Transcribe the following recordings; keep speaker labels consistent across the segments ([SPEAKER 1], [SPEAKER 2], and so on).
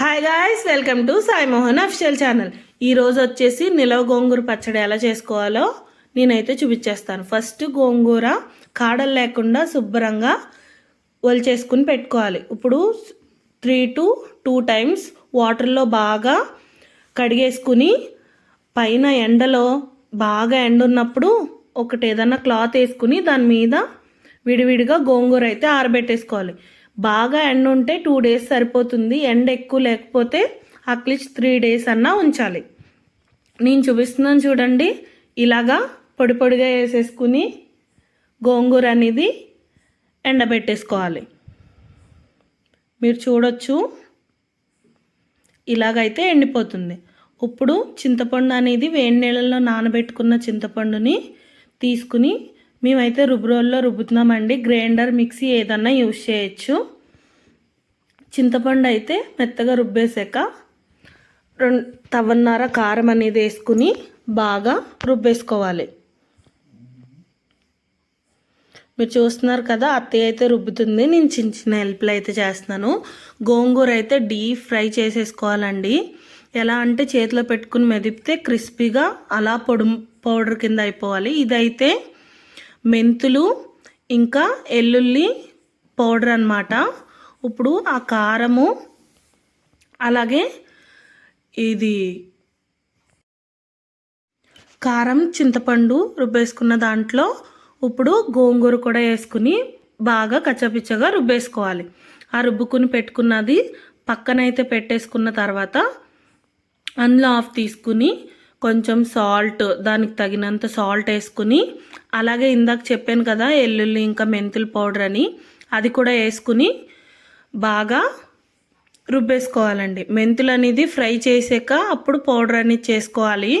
[SPEAKER 1] Hi guys welcome to Sai Mohan official channel ఈరోజు వచ్చేసి నిలవ గోంగూర పచ్చడి ఎలా చేసుకోవాలో నేనైతే చూపించేస్తాను. ఫస్ట్ గోంగూర కాడలు లేకుండా శుభ్రంగా ఒలిచేసుకుని పెట్టుకోవాలి. ఇప్పుడు త్రీ టు టూ టైమ్స్ వాటర్లో బాగా కడిగేసుకుని పైన ఎండలో బాగా ఎండ ఉన్నప్పుడు ఒకటి ఏదన్నా క్లాత్ వేసుకుని దాని మీద విడివిడిగా గోంగూర అయితే ఆరబెట్టేసుకోవాలి. బాగా ఎండ ఉంటే టూ డేస్ సరిపోతుంది. ఎండ ఎక్కువ లేకపోతే అట్లీస్ట్ త్రీ డేస్ అన్నా ఉంచాలి. నేను చూపిస్తున్నాను చూడండి. ఇలాగా పొడి పొడిగా వేసేసుకుని గోంగూర అనేది ఎండబెట్టేసుకోవాలి. మీరు చూడొచ్చు. ఇలాగైతే ఎండిపోతుంది. ఇప్పుడు చింతపండు అనేది వేడి నీళ్ళల్లో నానబెట్టుకున్న చింతపండుని తీసుకుని మేమైతే రుబ్బురోల్లో రుబ్బుతున్నామండి. గ్రైండర్ మిక్సీ ఏదన్నా యూజ్ చేయొచ్చు. చింతపండు అయితే మెత్తగా రుబ్బేసాక రెండు తవన్నర కారం అనేది వేసుకుని బాగా రుబ్బేసుకోవాలి. మీరు చూస్తున్నారు కదా అత్తయ్య అయితే రుబ్బుతుంది. నేను చిన్న చిన్న హెల్ప్లు అయితే చేస్తున్నాను. గోంగూర అయితే డీప్ ఫ్రై చేసేసుకోవాలండి. ఎలా అంటే చేతిలో పెట్టుకుని మెదిపితే క్రిస్పీగా అలా పొడి పౌడర్ కింద అయిపోవాలి. ఇదైతే మెంతులు ఇంకా ఎల్లుల్లి పౌడర్ అన్నమాట. ఇప్పుడు ఆ కారము అలాగే ఇది కారం చింతపండు రుబ్బేసుకున్న దాంట్లో ఇప్పుడు గోంగూర కూడా వేసుకుని బాగా కచ్చపిచ్చగా రుబ్బేసుకోవాలి. ఆ రుబ్బుకుని పెట్టుకున్నది పక్కనైతే పెట్టేసుకున్న తర్వాత అందులో ఆఫ్ తీసుకుని కొంచెం సాల్ట్ దానికి తగినంత సాల్ట్ వేసుకుని అలాగే ఇందాక చెప్పాను కదా ఎల్లుల్లి ఇంకా మెంతుల పౌడర్ అని అది కూడా వేసుకుని బాగా రుబ్బేసుకోవాలండి. మెంతులు అనేది ఫ్రై చేసాక అప్పుడు పౌడర్ అనేది చేసుకోవాలి.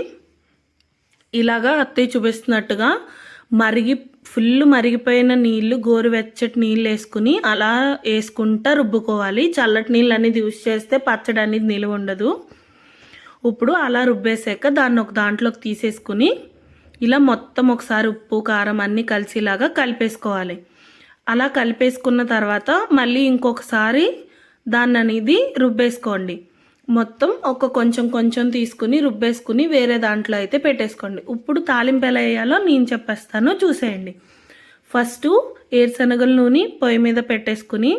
[SPEAKER 1] ఇలాగా అత్తయ్య చూపిస్తున్నట్టుగా మరిగి ఫుల్ మరిగిపోయిన నీళ్ళు గోరువెచ్చటి నీళ్ళు వేసుకుని అలా వేసుకుంటా రుబ్బుకోవాలి. చల్లటి నీళ్ళు అనేది యూస్ చేస్తే పచ్చడి అనేది నిలువ ఉండదు. ఇప్పుడు అలా రుబ్బేసాక దాన్ని ఒక దాంట్లోకి తీసేసుకుని ఇలా మొత్తం ఒకసారి ఉప్పు కారం అన్నీ కలిసేలాగా కలిపేసుకోవాలి. అలా కలిపేసుకున్న తర్వాత మళ్ళీ ఇంకొకసారి దాన్ని అనేది రుబ్బేసుకోండి. మొత్తం ఒక కొంచెం కొంచెం తీసుకుని రుబ్బేసుకుని వేరే దాంట్లో అయితే పెట్టేసుకోండి. ఇప్పుడు తాలింపు ఎలా వేయాలో నేను చెప్పేస్తాను చూసేయండి. ఫస్ట్ ఏరుశనగల నూనె పొయ్యి మీద పెట్టేసుకుని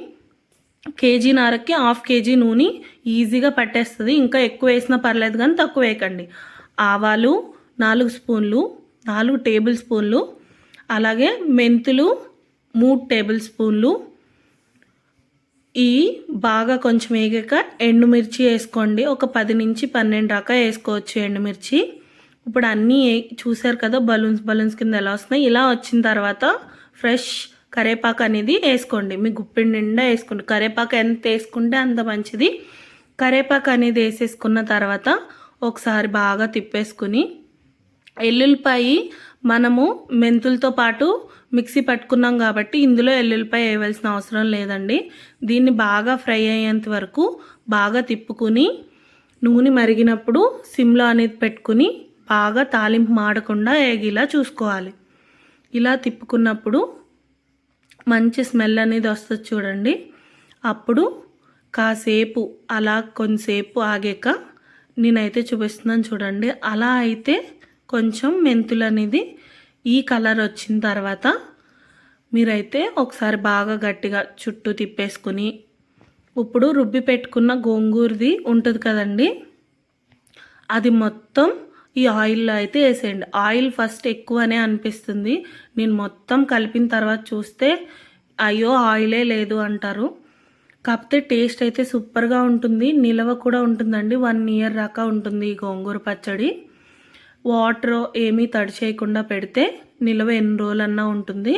[SPEAKER 1] కేజీ నారకి హాఫ్ కేజీ నూనె ఈజీగా పట్టేస్తుంది. ఇంకా ఎక్కువ వేసినా పర్లేదు కానీ తక్కువ వేయకండి. ఆవాలు నాలుగు స్పూన్లు నాలుగు టేబుల్ స్పూన్లు అలాగే మెంతులు మూడు టేబుల్ స్పూన్లు. ఈ బాగా కొంచెం వేగాక ఎండుమిర్చి వేసుకోండి. ఒక పది నుంచి పన్నెండు దాకా వేసుకోవచ్చు ఎండుమిర్చి. ఇప్పుడు అన్నీ చూసారు కదా బలూన్స్ బలూన్స్ కింద ఎలా వస్తున్నాయి? ఇలా వచ్చిన తర్వాత ఫ్రెష్ కరేపాకు అనేది వేసుకోండి. మీ గుప్పిడి నిండా వేసుకోండి. కరేపాకు ఎంత వేసుకుంటే అంత మంచిది. కరేపాకు అనేది వేసేసుకున్న తర్వాత ఒకసారి బాగా తిప్పేసుకుని ఎల్లుల్లిపాయి మనము మెంతులతో పాటు మిక్సీ పట్టుకున్నాం కాబట్టి ఇందులో ఎల్లుల్లిపాయ వేయవలసిన అవసరం లేదండి. దీన్ని బాగా ఫ్రై అయ్యేంత వరకు బాగా తిప్పుకుని నూనె మరిగినప్పుడు సిమ్లో అనేది పెట్టుకుని బాగా తాలింపు మాడకుండా ఏగిలా చూసుకోవాలి. ఇలా తిప్పుకున్నప్పుడు మంచి స్మెల్ అనేది వస్తుంది చూడండి. అప్పుడు కాసేపు అలా కొంతసేపు ఆగాక నేనైతే చూపిస్తున్నాను చూడండి. అలా అయితే కొంచెం మెంతులు అనేది ఈ కలర్ వచ్చిన తర్వాత మీరైతే ఒకసారి బాగా గట్టిగా చుట్టూ తిప్పేసుకుని ఇప్పుడు రుబ్బి పెట్టుకున్న గోంగూరది ఉంటుంది కదండి అది మొత్తం ఈ ఆయిల్లో అయితే వేసేయండి. ఆయిల్ ఫస్ట్ ఎక్కువనే అనిపిస్తుంది. నేను మొత్తం కలిపిన తర్వాత చూస్తే అయ్యో ఆయిలే లేదు అంటారు. కాకపోతే టేస్ట్ అయితే సూపర్గా ఉంటుంది. నిలవ కూడా ఉంటుందండి. వన్ ఇయర్ దాకా ఉంటుంది ఈ గోంగూర పచ్చడి. వాటర్ ఏమీ తడి చేయకుండా పెడితే నిల్వ ఎన్ని రోజులన్నా ఉంటుంది.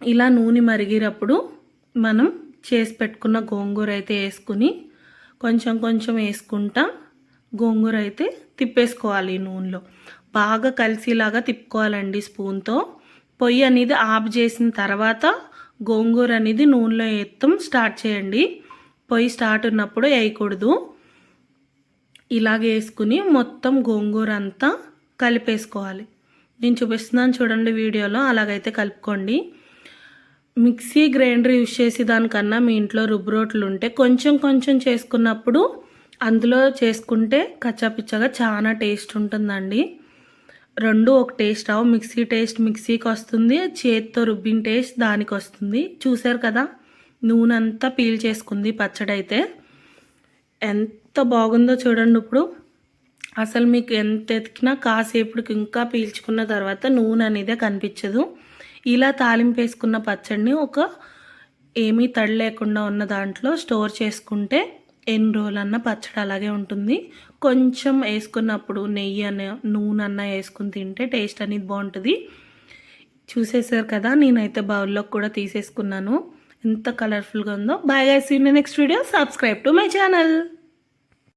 [SPEAKER 1] ఇలా నూనె మరిగినప్పుడు మనం చేసి పెట్టుకున్న గోంగూర అయితే వేసుకుని కొంచెం కొంచెం వేసుకుంటా గోంగూర అయితే తిప్పేసుకోవాలి నూనెలో. బాగా కలిసిలాగా తిప్పుకోవాలండి స్పూన్తో. పొయ్యి అనేది ఆఫ్ చేసిన తర్వాత గోంగూర అనేది నూనెలో వేస్తాం స్టార్ట్ చేయండి. పొయ్యి స్టార్ట్ ఉన్నప్పుడు వేయకూడదు. ఇలాగ వేసుకుని మొత్తం గోంగూర అంతా కలిపేసుకోవాలి. నేను చూపిస్తున్నాను చూడండి వీడియోలో అలాగైతే కలుపుకోండి. మిక్సీ గ్రైండర్ యూస్ చేసి దానికన్నా మీ ఇంట్లో రుబ్బ్రోట్లు ఉంటే కొంచెం కొంచెం చేసుకున్నప్పుడు అందులో చేసుకుంటే కచ్చాపిచ్చగా చాలా టేస్ట్ ఉంటుందండి. రెండు ఒక టేస్ట్ రావు మిక్సీ టేస్ట్ మిక్సీకి వస్తుంది చేత్తో రుబ్బిన టేస్ట్ దానికి వస్తుంది చూసారు కదా? నూనె అంతా పీల్ చేసుకుంది పచ్చడి అయితే ఎంత బాగుందో చూడండి ఇప్పుడు. అసలు మీకు ఎంత ఎతికినా కాసేపుడికి ఇంకా పీల్చుకున్న తర్వాత నూనె అనేదే కనిపించదు. ఇలా తాలింపు వేసుకున్న పచ్చడిని ఒక ఏమీ తడి లేకుండా ఉన్న దాంట్లో స్టోర్ చేసుకుంటే ఎన్ని రోజులన్నా పచ్చడి అలాగే ఉంటుంది. కొంచెం వేసుకున్నప్పుడు నెయ్యి అన్న నూనె అన్న వేసుకుని తింటే టేస్ట్ అనేది బాగుంటుంది. చూసేసారు కదా నేనైతే బౌల్లో కూడా తీసేసుకున్నాను. ఎంత కలర్ఫుల్గా ఉందో. Bye guys in next video subscribe to my channel